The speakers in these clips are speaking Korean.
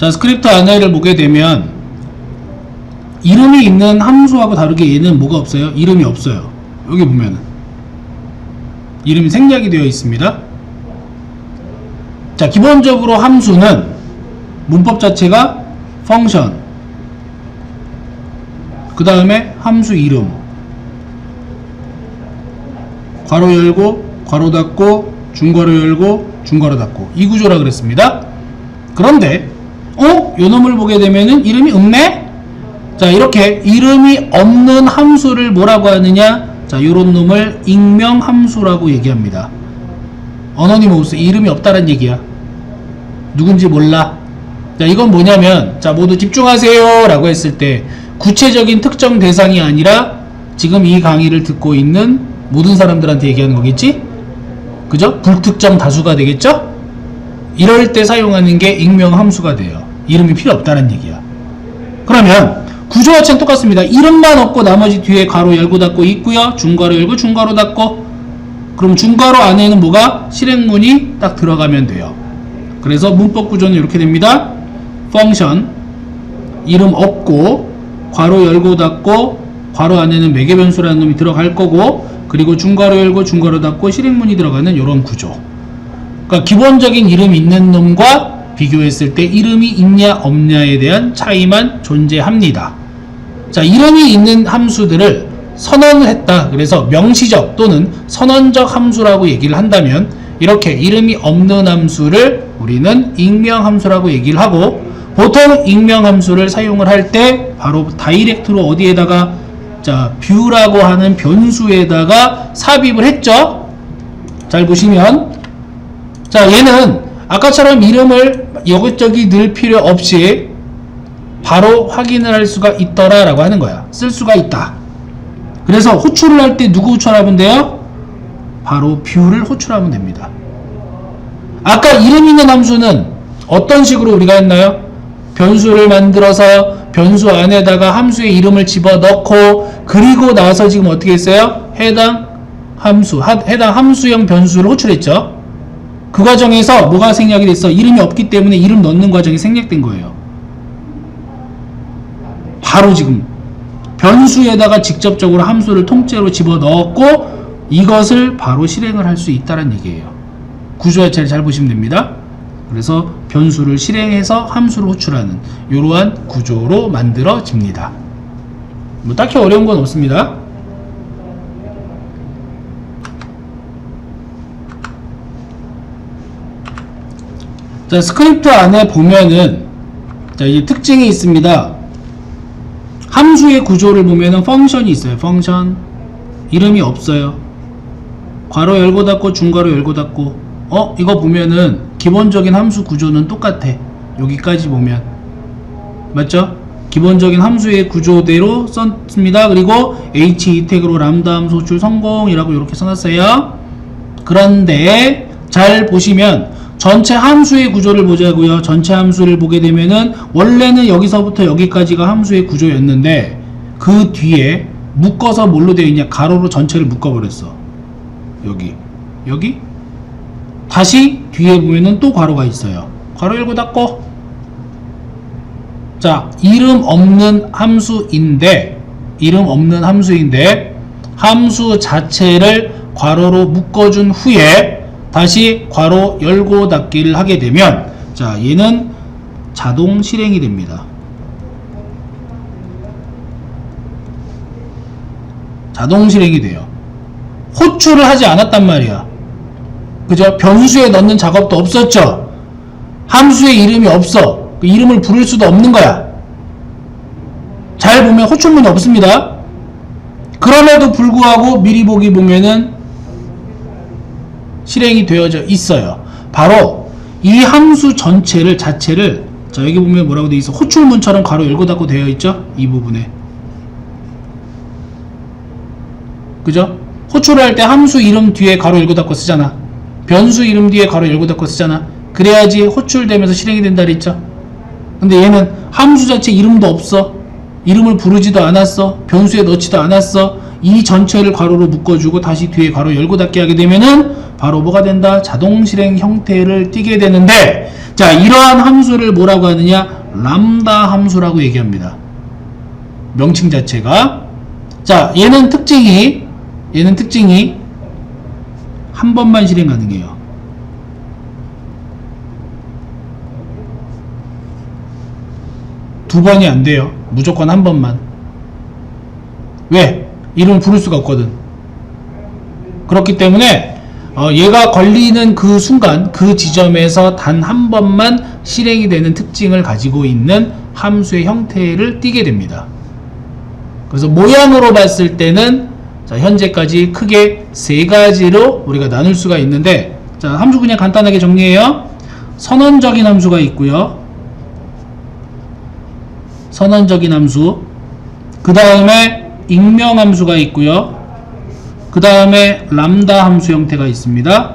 자, 스크립트 안에를 보게 되면 이름이 있는 함수하고 다르게 얘는 뭐가 없어요? 이름이 없어요. 여기 보면은 이름이 생략이 되어 있습니다. 자, 기본적으로 함수는 문법 자체가 펑션 그 다음에 함수 이름 괄호 열고 괄호 닫고 중괄호 열고 중괄호 닫고 이 구조라 그랬습니다. 그런데 어? 요 놈을 보게 되면은 이름이 없네? 자 이렇게 이름이 없는 함수를 뭐라고 하느냐 자 요런 놈을 익명 함수라고 얘기합니다. 어너니모스 이름이 없다는 얘기야. 누군지 몰라. 자, 이건 뭐냐면, 자, 모두 집중하세요. 라고 했을 때, 구체적인 특정 대상이 아니라, 지금 이 강의를 듣고 있는 모든 사람들한테 얘기하는 거겠지? 그죠? 불특정 다수가 되겠죠? 이럴 때 사용하는 게 익명 함수가 돼요. 이름이 필요 없다는 얘기야. 그러면, 구조 자체는 똑같습니다. 이름만 없고 나머지 뒤에 가로 열고 닫고 있고요. 중괄호 열고 중괄호 닫고. 그럼 중괄호 안에는 뭐가? 실행문이 딱 들어가면 돼요. 그래서 문법 구조는 이렇게 됩니다. 펑션 이름 없고 괄호 열고 닫고 괄호 안에는 매개 변수라는 놈이 들어갈 거고 그리고 중괄호 열고 중괄호 닫고 실행문이 들어가는 이런 구조. 그러니까 기본적인 이름 있는 놈과 비교했을 때 이름이 있냐 없냐에 대한 차이만 존재합니다. 자, 이름이 있는 함수들을 선언을 했다. 그래서 명시적 또는 선언적 함수라고 얘기를 한다면 이렇게 이름이 없는 함수를 우리는 익명 함수라고 얘기를 하고 보통 익명 함수를 사용을 할 때 바로 다이렉트로 어디에다가 자, 뷰라고 하는 변수에다가 삽입을 했죠. 잘 보시면 자, 얘는 아까처럼 이름을 여기저기 넣을 필요 없이 바로 확인을 할 수가 있더라 라고 하는 거야. 쓸 수가 있다. 그래서 호출을 할 때 누구 호출하면 돼요? 바로 뷰를 호출하면 됩니다. 아까 이름 있는 함수는 어떤 식으로 우리가 했나요? 변수를 만들어서 변수 안에다가 함수의 이름을 집어넣고 그리고 나서 지금 어떻게 했어요? 해당 함수, 하- 해당 함수형 변수를 호출했죠. 그 과정에서 뭐가 생략이 됐어? 이름이 없기 때문에 이름 넣는 과정이 생략된 거예요. 바로 지금 변수에다가 직접적으로 함수를 통째로 집어넣었고 이것을 바로 실행을 할 수 있다는 얘기예요. 구조 자체를 잘 보시면 됩니다. 그래서 변수를 실행해서 함수를 호출하는 이러한 구조로 만들어집니다. 뭐 딱히 어려운 건 없습니다. 자, 스크립트 안에 보면은 자, 이 특징이 있습니다. 함수의 구조를 보면은 펑션이 있어요. 펑션. 이름이 없어요. 괄호 열고 닫고 중괄호 열고 닫고 어 이거 보면은 기본적인 함수 구조는 똑같아 여기까지 보면 맞죠? 기본적인 함수의 구조대로 썼습니다 그리고 h 태그로 람다 함수 호출 성공이라고 이렇게 써놨어요 그런데 잘 보시면 전체 함수의 구조를 보자고요. 전체 함수를 보게 되면은 원래는 여기서부터 여기까지가 함수의 구조였는데 그 뒤에 묶어서 뭘로 되어 있냐? 가로로 전체를 묶어버렸어. 여기. 여기? 다시 뒤에 보면은 또 괄호가 있어요. 괄호 열고 닫고. 자 이름 없는 함수인데 이름 없는 함수인데 함수 자체를 괄호로 묶어준 후에 다시 괄호 열고 닫기를 하게 되면 자 얘는 자동 실행이 됩니다 자동 실행이 돼요 호출을 하지 않았단 말이야. 그죠? 변수에 넣는 작업도 없었죠? 함수의 이름이 없어. 그 이름을 부를 수도 없는 거야. 잘 보면 호출문이 없습니다. 그럼에도 불구하고 미리 보기 보면은 실행이 되어져 있어요. 바로 이 함수 전체를 자체를 자 여기 보면 뭐라고 되어 있어? 호출문처럼 가로 열고 닫고 되어 있죠? 이 부분에. 그죠? 호출을 할때 함수 이름 뒤에 가로 열고 닫고 쓰잖아. 변수 이름 뒤에 가로 열고 닫고 쓰잖아. 그래야지 호출되면서 실행이 된다 그랬죠. 근데 얘는 함수 자체 이름도 없어. 이름을 부르지도 않았어. 변수에 넣지도 않았어. 이 전체를 괄호로 묶어주고 다시 뒤에 괄호 열고 닫기 하게 되면은 바로 뭐가 된다? 자동 실행 형태를 띠게 되는데 자 이러한 함수를 뭐라고 하느냐? 람다 함수라고 얘기합니다. 명칭 자체가 자 얘는 특징이 얘는 특징이 한 번만 실행 가능해요. 두 번이 안 돼요. 무조건 한 번만. 왜? 이름을 부를 수가 없거든. 그렇기 때문에 어, 얘가 걸리는 그 순간 그 지점에서 단 한 번만 실행이 되는 특징을 가지고 있는 함수의 형태를 띠게 됩니다. 그래서 모양으로 봤을 때는 자, 현재까지 크게 세 가지로 우리가 나눌 수가 있는데 자, 함수 그냥 간단하게 정리해요. 선언적인 함수가 있고요. 선언적인 함수. 그 다음에 익명 함수가 있고요. 그 다음에 람다 함수 형태가 있습니다.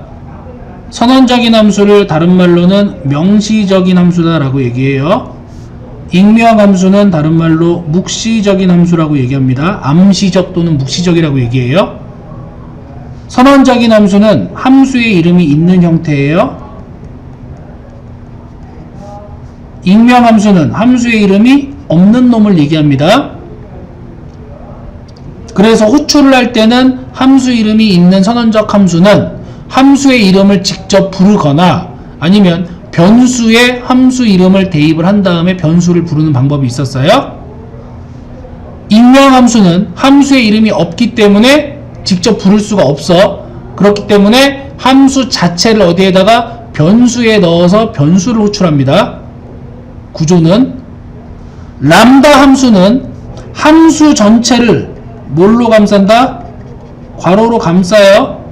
선언적인 함수를 다른 말로는 명시적인 함수다라고 얘기해요. 익명 함수는 다른 말로 묵시적인 함수라고 얘기합니다. 암시적 또는 묵시적이라고 얘기해요. 선언적인 함수는 함수의 이름이 있는 형태예요. 익명 함수는 함수의 이름이 없는 놈을 얘기합니다. 그래서 호출을 할 때는 함수 이름이 있는 선언적 함수는 함수의 이름을 직접 부르거나 아니면 변수에 함수 이름을 대입을 한 다음에 변수를 부르는 방법이 있었어요. 익명 함수는 함수의 이름이 없기 때문에 직접 부를 수가 없어. 그렇기 때문에 함수 자체를 어디에다가 변수에 넣어서 변수를 호출합니다. 구조는 람다 함수는 함수 전체를 뭘로 감싼다? 괄호로 감싸요.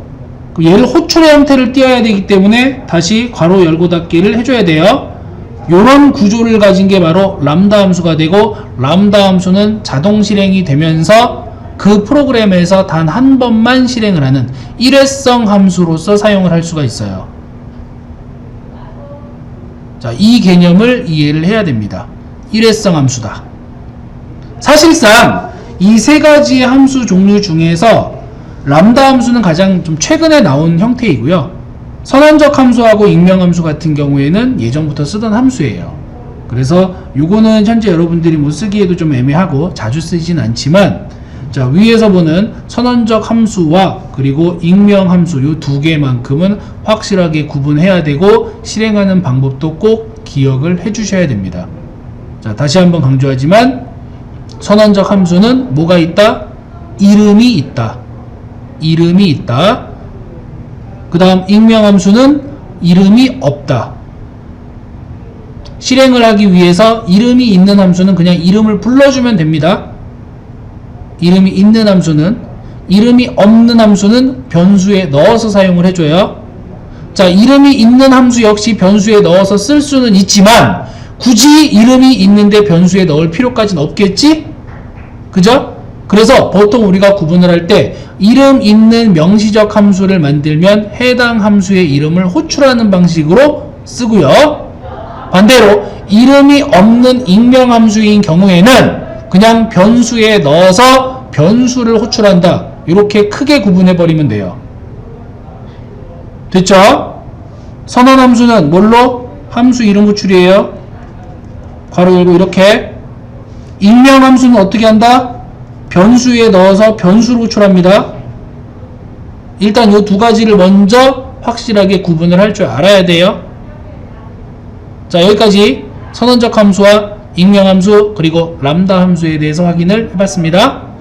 그 얘를 호출의 형태를 띄어야 되기 때문에 다시 괄호 열고 닫기를 해줘야 돼요. 이런 구조를 가진 게 바로 람다 함수가 되고 람다 함수는 자동 실행이 되면서 그 프로그램에서 단 한 번만 실행을 하는 일회성 함수로서 사용을 할 수가 있어요. 자, 이 개념을 이해를 해야 됩니다. 일회성 함수다. 사실상 이 세 가지 함수 종류 중에서 람다 함수는 가장 좀 최근에 나온 형태이고요. 선언적 함수하고 익명 함수 같은 경우에는 예전부터 쓰던 함수예요. 그래서 요거는 현재 여러분들이 뭐 쓰기에도 좀 애매하고 자주 쓰진 않지만 자 위에서 보는 선언적 함수와 그리고 익명 함수 요 두 개만큼은 확실하게 구분해야 되고 실행하는 방법도 꼭 기억을 해 주셔야 됩니다. 자 다시 한번 강조하지만 선언적 함수는 뭐가 있다? 이름이 있다. 이름이 있다. 그 다음 익명 함수는 이름이 없다. 실행을 하기 위해서 이름이 있는 함수는 그냥 이름을 불러주면 됩니다. 이름이 있는 함수는 이름이 없는 함수는 변수에 넣어서 사용을 해줘요. 자, 이름이 있는 함수 역시 변수에 넣어서 쓸 수는 있지만 굳이 이름이 있는데 변수에 넣을 필요까지는 없겠지? 그죠? 그래서 보통 우리가 구분을 할 때 이름 있는 명시적 함수를 만들면 해당 함수의 이름을 호출하는 방식으로 쓰고요. 반대로 이름이 없는 익명 함수인 경우에는 그냥 변수에 넣어서 변수를 호출한다. 이렇게 크게 구분해 버리면 돼요. 됐죠? 선언 함수는 뭘로? 함수 이름 호출이에요. 괄호 열고 이렇게 익명 함수는 어떻게 한다? 변수에 넣어서 변수를 호출합니다. 일단 이 두 가지를 먼저 확실하게 구분을 할 줄 알아야 돼요. 자, 여기까지 선언적 함수와 익명 함수 그리고 람다 함수에 대해서 확인을 해봤습니다.